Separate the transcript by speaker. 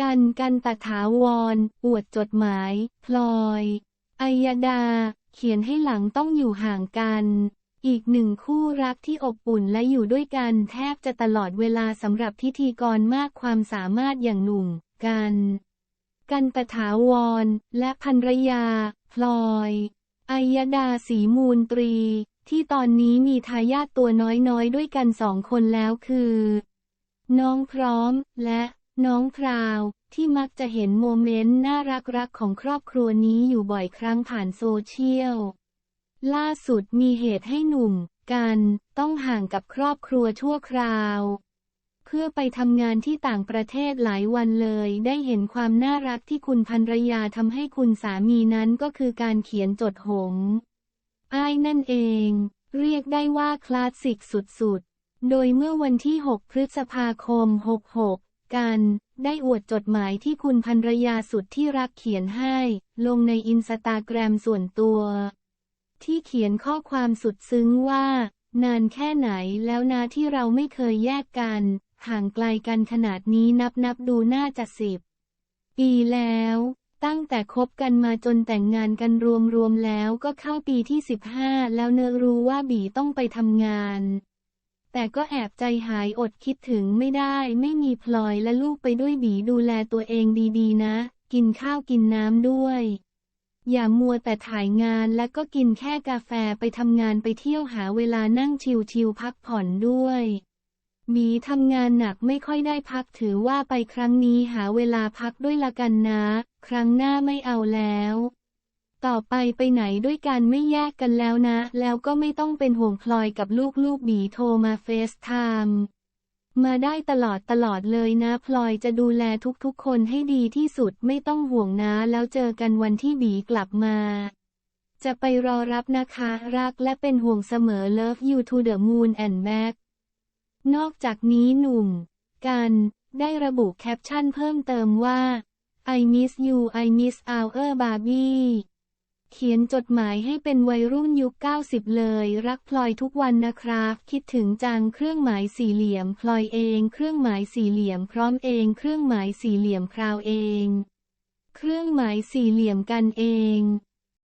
Speaker 1: กันกันตถาวรอวดจดหมาย พลอยอัยดา เขียนให้หลังต้องอยู่ห่างกัน อีกหนึ่งคู่รักที่อบอุ่นและอยู่ด้วยกันแทบจะตลอดเวลาสำหรับพิธีกรมากความสามารถอย่างหนุ่ม กัน กันตถาวร และภรรยา พลอยอัยดาสีมูลตรี ที่ตอนนี้มีทายาทตัวน้อยๆ ด้วยกันสองคนแล้วคือ น้องพร้อมและ น้องพราวที่มักจะเห็นโมเมนต์น่ารักๆของครอบครัวนี้อยู่บ่อยครั้งผ่านโซเชียล ล่าสุดมีเหตุให้หนุ่ม กันต้องห่างกับครอบครัวชั่วคราว เพื่อไปทำงานที่ต่างประเทศหลายวันเลย ได้เห็นความน่ารักที่คุณภรรยาทำให้คุณสามีนั้นก็คือการเขียนจดหงอ้ายนั่นเอง เรียกได้ว่าคลาสสิกสุดๆ โดยเมื่อวันที่ 6 พฤษภาคม 66 กัน ได้อวดจดหมายที่คุณภรรยาสุดที่รักเขียนให้ ลงในอินสตาแกรมส่วนตัว ที่เขียนข้อความสุดซึ้งว่า นานแค่ไหนแล้วนะที่เราไม่เคยแยกกัน ห่างไกลกันขนาดนี้นับนับดูน่าจะสิบปีแล้ว ตั้งแต่คบกันมาจนแต่งงานกันรวมๆแล้วก็เข้าปีที่ 15 แล้วเนอรู้ว่าบีต้องไปทำงาน แต่ก็แอบใจหายอดคิดถึงไม่ได้ไม่มีพลอยและลูกไปด้วยบีดูแลตัวเองดีๆนะ กินข้าวกินน้ำด้วย อย่ามัวแต่ถ่ายงานและก็กินแค่กาแฟไปทำงานไปเที่ยวหาเวลานั่งชิวๆพักผ่อนด้วยมีทำงานหนักไม่ค่อยได้พักถือว่าไปครั้งนี้หาเวลาพักด้วยละกันนะ ครั้งหน้าไม่เอาแล้ว ต่อไปไปไหนด้วยกันไม่แยกกันแล้วนะ แล้วก็ไม่ต้องเป็นห่วงพลอยกับลูกๆบีโทรมาเฟซไทม์มาได้ตลอดตลอดเลยนะ พลอยจะดูแลทุกๆคนให้ดีที่สุดไม่ต้องห่วงนะ แล้วเจอกันวันที่บีกลับมา จะไปรอรับนะคะ รักและเป็นห่วงเสมอ Love you to the moon and back นอกจากนี้หนุ่ม กันได้ระบุแคปชั่นเพิ่มเติมว่า I miss you I miss our Barbie เขียนจดหมายให้เป็นวัยรุ่นยุค 90 เลย รักพลอยทุกวันนะครับ คิดถึงจังเครื่องหมายสี่เหลี่ยม พลอยเอง เครื่องหมายสี่เหลี่ยม พร้อมเอง เครื่องหมายสี่เหลี่ยมคราวเอง เครื่องหมายสี่เหลี่ยมกันเอง